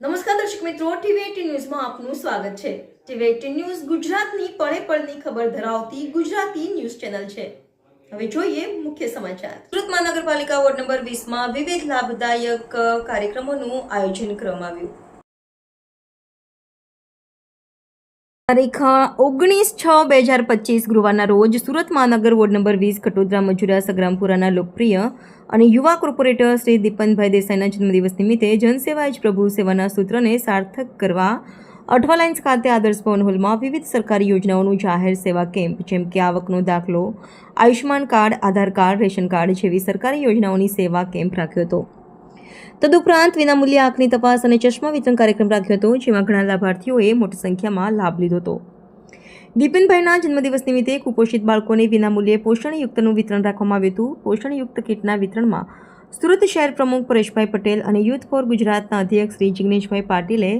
નમસ્કાર દર્શક મિત્રો ટીવી એટીન ન્યૂઝમાં આપનું સ્વાગત છે. ટીવી એટીન ન્યૂઝ ગુજરાતની પળે પળની ખબર ધરાવતી ગુજરાતી ન્યૂઝ ચેનલ છે. હવે જોઈએ મુખ્ય સમાચાર. સુરત મહાનગરપાલિકા વોર્ડ નંબર વીસમાં વિવિધ લાભદાયક કાર્યક્રમોનું આયોજન કરવામાં આવ્યું. તારીખ ઓગણીસ છ બે હજાર પચીસ ગુરુવારના રોજ સુરત મહાનગર વોર્ડ નંબર વીસ, કટોદરા, મજુરા, સગ્રામપુરાના લોકપ્રિય અને યુવા કોર્પોરેટર શ્રી દીપનભાઈ દેસાઈના જન્મદિવસ નિમિત્તે જનસેવા જ પ્રભુ સેવાના સૂત્રને સાર્થક કરવા અઠવાલાઇન્સ ખાતે આદર્શ ભવન હોલમાં વિવિધ સરકારી યોજનાઓનું જાહેર સેવા કેમ્પ, જેમ કે આવકનો દાખલો, Ayushman card, Aadhaar card, ration card જેવી સરકારી યોજનાઓની સેવા કેમ્પ રાખ્યો હતો. તદુપરાંત વિનામૂલ્ય આંખની તપાસ અને ચશ્મા વિતરણ કાર્યક્રમ રાખ્યો હતો, જેમાં ઘણા લાભાર્થીઓએ મોટી સંખ્યામાં લાભ લીધો હતો. દીપેનભાઈના જન્મદિવસ નિમિત્તે કુપોષિત બાળકોને વિનામૂલ્યે પોષણયુક્તનું વિતરણ રાખવામાં આવ્યું હતું. પોષણયુક્ત કીટના વિતરણમાં સુરત શહેર પ્રમુખ પરેશભાઈ પટેલ અને યુથ ફોર ગુજરાતના અધ્યક્ષ શ્રી જિગ્નેશભાઈ પાટીલે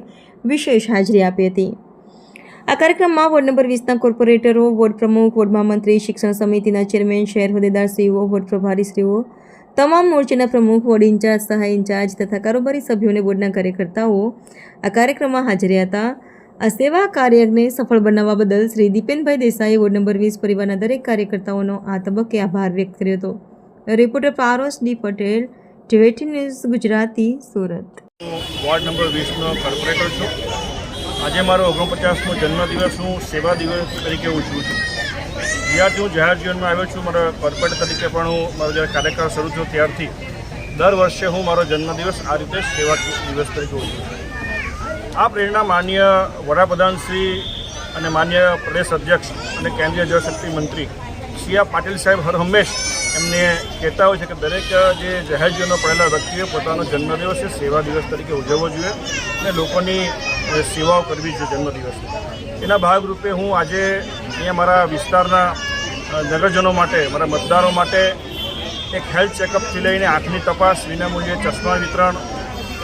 વિશેષ હાજરી આપી હતી. આ કાર્યક્રમમાં વોર્ડ નંબર વીસના કોર્પોરેટરો, વોર્ડ પ્રમુખ, વોર્ડમાં મંત્રી, શિક્ષણ સમિતિના ચેરમેન, શહેર હોદ્દેદારશ્રીઓ વોર્ડ પ્રભારીશ્રીઓ તમામ મોરચાના પ્રમુખ, વોર્ડ ઇન્ચાર્જ, સહાય ઇન્ચાર્જ તથા કારોબારી સભ્યોને બોર્ડના કાર્યકર્તાઓ આ કાર્યક્રમમાં હાજર હતા. આ સેવા કાર્યને સફળ બનાવવા બદલ શ્રી દીપેનભાઈ દેસાઈએ વોર્ડ નંબર વીસ પરિવારના દરેક કાર્યકર્તાઓનો આ તબક્કે આભાર વ્યક્ત કર્યો હતો. Reporter Paras D Patel, ટીવેટી news Gujarati, Surat. Ward number વીસનો corporator છું. આજે મારો ઓગણપચાસનો જન્મદિવસ. હું સેવા દિવસ તરીકે ઉજવું છું. જ્યારથી હું જાહેર જીવનમાં આવ્યો છું. મારા કોર્પોરેટ તરીકે પણ હું મારો જ્યારે કાર્યકાળ શરૂ થયો ત્યારથી દર વર્ષે હું મારો જન્મદિવસ આ રીતે સેવા દિવસ તરીકે ઉજવું આ પ્રેરણા માન્ય વડાપ્રધાન શ્રી અને માન્ય પ્રદેશ અધ્યક્ષ અને કેન્દ્રીય જળશક્તિ મંત્રી સી આર પાટીલ સાહેબ હર હંમેશ એમને કહેતા હોય છે કે દરેક જે જાહેર જીવનમાં પડેલા વ્યક્તિએ પોતાનો જન્મદિવસ સેવા દિવસ તરીકે ઉજવવો જોઈએ અને લોકોની સેવાઓ કરવી જોઈએ જન્મદિવસ એના ભાગરૂપે હું આજે અહીંયા મારા વિસ્તારના નગરજનો માટે, મારા મતદારો માટે એક હેલ્થ ચેકઅપથી લઈને આંખની તપાસ, વિનામૂલ્યે ચશ્મા વિતરણ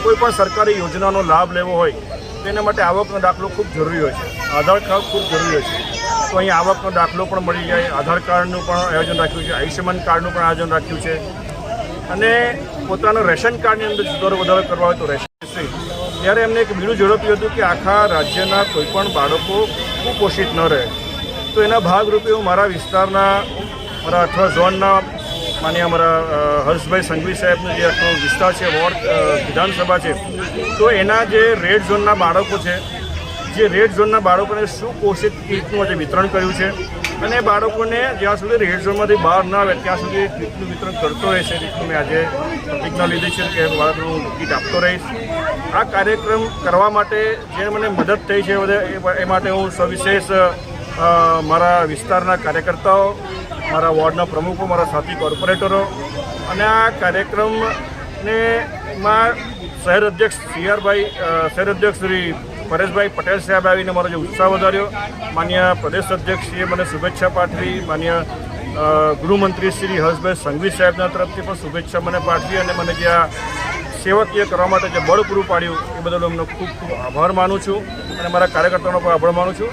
કોઈપણ સરકારી યોજનાનો લાભ લેવો હોય, તેના માટે આવકનો દાખલો ખૂબ જરૂરી હોય છે. આધાર કાર્ડ ખૂબ જરૂરી હોય છે. તો અહીં આવકનો દાખલો પણ મળી જાય, આધાર કાર્ડનું પણ આયોજન રાખ્યું છે, આયુષ્યમાન કાર્ડનું પણ આયોજન રાખ્યું છે. અને પોતાનું રેશન કાર્ડની અંદર સુધારો વધારો કરવા હોય તો રેશન ત્યારે એમને એક બીડું ઝડપ્યું હતું કે આખા રાજ્યના કોઈપણ બાળકો કુપોષિત ન રહે. તો એના ભાગરૂપે હું મારા વિસ્તારના, મારા અથવા ઝોનના, માન્ય અમારા હર્ષભાઈ સંઘવી સાહેબનો જે આખો વિસ્તાર છે, વોર્ડ વિધાનસભા છે, તો એના જે રેડ ઝોનના બાળકો છે, જે રેડ ઝોનના બાળકોને સુપોષિત કીટનું આજે વિતરણ કર્યું છે અને બાળકોને જ્યાં સુધી ઝોનમાંથી બહાર ન આવે, ત્યાં સુધી કીટનું વિતરણ કરતો રહેશે રીતનું મેં આજે પ્રતિજ્ઞા લીધી છે કે બાળકનું કીટ આપતો રહીશ. આ કાર્યક્રમ કરવા માટે જે મને મદદ થઈ છે એ- માટે હું સવિશેષ મારા વિસ્તારના કાર્યકર્તાઓ, મારા વોર્ડના પ્રમુખો, મારા સાથી કોર્પોરેટરો અને આ કાર્યક્રમને માં શહેર અધ્યક્ષ સી આરભાઈ શહેર અધ્યક્ષ શ્રી પરેશભાઈ પટેલ સાહેબ આવીને મારો જે ઉત્સાહ વધાર્યો. માન્ય પ્રદેશ અધ્યક્ષશ્રીએ મને શુભેચ્છા પાઠવી. માન્ય ગૃહમંત્રી શ્રી હર્ષભાઈ સંઘવી સાહેબના તરફથી પણ શુભેચ્છા મને પાઠવી અને મને જે આ સેવકીય કરવા માટે જે બળ પૂરું પાડ્યું એ બદલ હું એમનો ખૂબ ખૂબ આભાર માનું છું અને મારા કાર્યકર્તાઓનો પણ આભાર માનું છું.